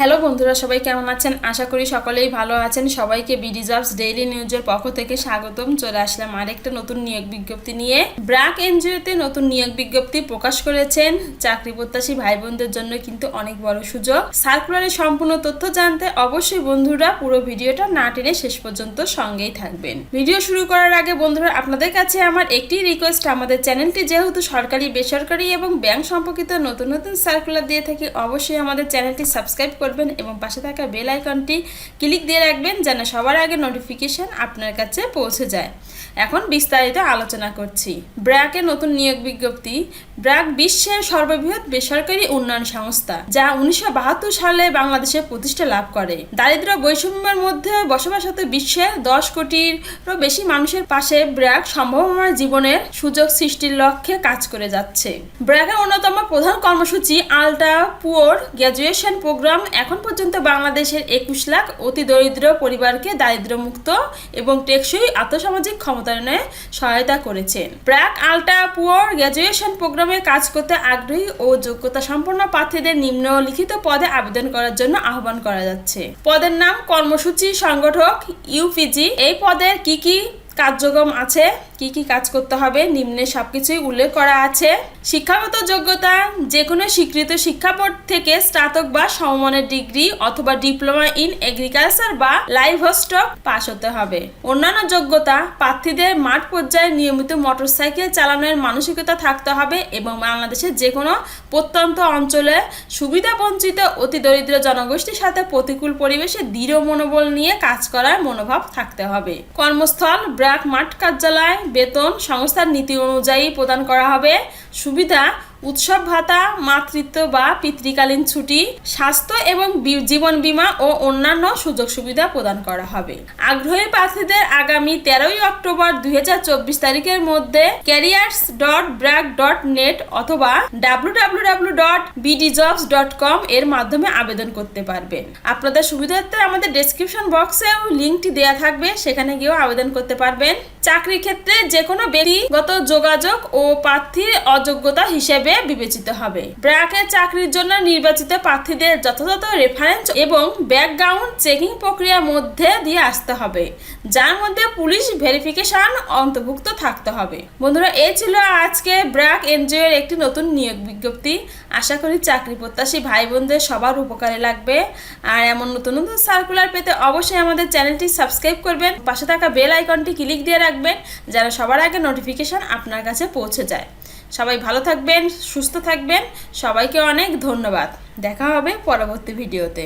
Hello বন্ধুরা, সবাই কেমন আছেন? আশা করি সকলেই ভালো আছেন। সবাইকে বিডি জবস ডেইলি নিউজের পক্ষ থেকে স্বাগতম। চলে আসলাম আরেকটা নতুন নিয়োগ বিজ্ঞপ্তি নিয়ে। ব্র্যাক এনজিওতে নতুন নিয়োগ বিজ্ঞপ্তি প্রকাশ করেছেন। চাকরি প্রত্যাশী ভাই বোনদের জন্য কিন্তু অনেক বড় সুযোগ। সার্কুলারের সম্পূর্ণ তথ্য জানতে অবশ্যই বন্ধুরা পুরো ভিডিওটা না টেনে শেষ পর্যন্ত সঙ্গেই থাকবেন। ভিডিও শুরু করার আগে বন্ধুরা, আপনাদের কাছে আমার একটি রিকোয়েস্ট আমাদের চ্যানেলটি যেহেতু সরকারি, বেসরকারি এবং ব্যাংক সম্পর্কিত নতুন নতুন সার্কুলার দিয়ে থাকি, অবশ্যই আমাদের চ্যানেলটি সাবস্ক্রাইব করবেন এবং পাশে থাকা বেল আইকনটি ক্লিক দিয়ে রাখবেন যেন সবার আগে নোটিফিকেশন আপনার কাছে পৌঁছে যায়। এখন বিস্তারিত আলোচনা করছি। ব্র্যাকের নতুন নিয়োগ বিজ্ঞপ্তি। ব্র্যাক বিশ্বের সর্ববৃহৎ বেসরকারি উন্নয়ন সংস্থা, যা উনিশশো সালে বাংলাদেশে প্রতিষ্ঠা লাভ করে। দারিদ্র বৈষম্যের মধ্যে বসবাসরত বিশ্বে দশ কোটিরও বেশি মানুষের পাশে ব্র্যাক সম্ভাবনাময় জীবনের সুযোগ সৃষ্টির লক্ষ্যে কাজ করে যাচ্ছে। ব্র্যাকের অন্যতম প্রধান কর্মসূচি আলটা পুয়োর গ্র্যাজুয়েশন প্রোগ্রাম এখন পর্যন্ত বাংলাদেশের একুশ লাখ অতি দরিদ্র পরিবারকে দারিদ্র্যমুক্ত এবং টেকসই আর্থসামাজিক ক্ষমতায়নে সহায়তা করেছেন ব্র্যাক আলটা পুয়োর গ্র্যাজুয়েশন প্রোগ্রামে কাজ করতে আগ্রহী ও যোগ্যতা সম্পন্ন প্রার্থীদের নিম্নলিখিত পদে আবেদন করার জন্য আহ্বান করা যাচ্ছে। পদের নাম কর্মসূচি সংগঠক ইউপিজি। এই পদের কি কি কার্যক্রম আছে? কি কি কাজ করতে হবে, নিম্নে সব কিছুই উল্লেখ করা আছে। শিক্ষাগত যোগ্যতা যে কোনো স্বীকৃত শিক্ষা থেকে স্নাতক বা সমমানের ডিগ্রি অথবা ডিপ্লোমা ইন এগ্রিকালচার বা লাইভ স্টক পাস হতে হবে। অন্যান্য যোগ্যতা, প্রার্থীদের মাঠ পর্যায়ে নিয়মিত মোটরসাইকেল চালানোর মানসিকতা থাকতে হবে এবং বাংলাদেশের যে কোনো প্রত্যন্ত অঞ্চলে সুবিধা বঞ্চিত অতি দরিদ্র জনগোষ্ঠীর সাথে প্রতিকূল পরিবেশে দৃঢ় মনোবল নিয়ে কাজ করার মনোভাব থাকতে হবে। কর্মস্থল ব্র্যাক মাঠ কার্যালয় বেতন সংস্থার নীতি অনুযায়ী প্রদান করা হবে। সুবিধা, উৎসব ভাতা, মাতৃত্ব বা পিতৃকালীন ছুটি, স্বাস্থ্য এবং জীবন বীমা ও অন্যান্য সুযোগ সুবিধা প্রদান করা হবে। আগ্রহী প্রার্থীদের আগামী তেরোই অক্টোবর দু হাজার চব্বিশ তারিখের মধ্যে careers dot BRAC dot net অথবা ডাব্লু ডট ডট কম এর মাধ্যমে আবেদন করতে পারবেন। আপনাদের সুবিধার্থে আমাদের ডেসক্রিপশন বক্সেও লিঙ্কটি দেওয়া থাকবে, সেখানে গিয়েও আবেদন করতে পারবেন। চাকরির ক্ষেত্রে যে কোনো ব্যক্তিগত যোগাযোগ ও প্রার্থীর অযোগ্যতা হিসেবে বিবেচিত হবে। ব্র্যাকের চাকরির জন্য নির্বাচিত প্রার্থীদের যথাযথ রেফারেন্স এবং ব্যাকগ্রাউন্ড চেকিং প্রক্রিয়ার মধ্যে দিয়ে আসতে হবে, যার মধ্যে পুলিশ ভেরিফিকেশন অন্তর্ভুক্ত থাকতে হবে। বন্ধুরা এই ছিল আজকে ব্র্যাক এনজিও এর একটি নতুন নিয়োগ বিজ্ঞপ্তি। আশা করি চাকরি প্রত্যাশী ভাই বোনদের সবার উপকারে লাগবে। আর এমন নতুন নতুন সার্কুলার পেতে অবশ্যই আমাদের চ্যানেলটি সাবস্ক্রাইব করবেন। পাশে থাকা বেল আইকনটি ক্লিক দিয়ে রাখবেন যেন সবার আগে নোটিফিকেশান আপনার কাছে পৌঁছে যায়। সবাই ভালো থাকবেন, সুস্থ থাকবেন, সবাইকে অনেক ধন্যবাদ। দেখা হবে পরবর্তী ভিডিওতে